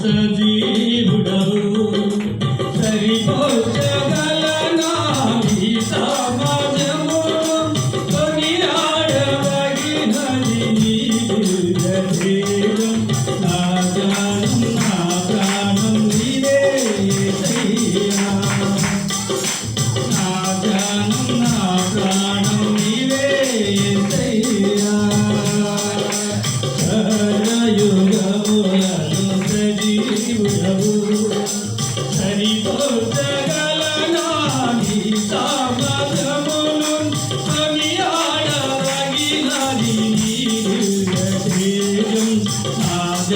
సజీవుడవు. సరిపోచగలనా ఈ సమాజము కొనియాడవగినది నీదేవం నా జానం నా ప్రాణం నీవే నా జానం నా ప్రాణం.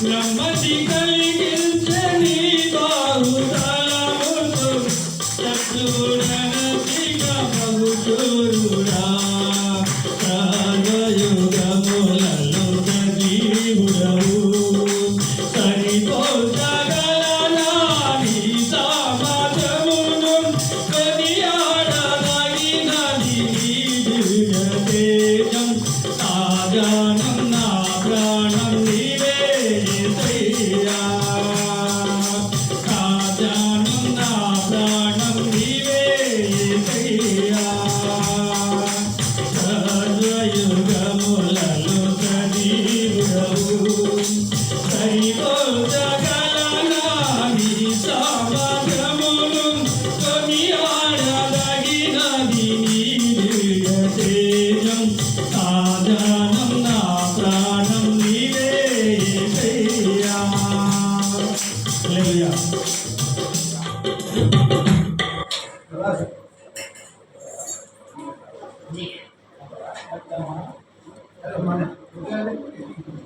Thank you. जी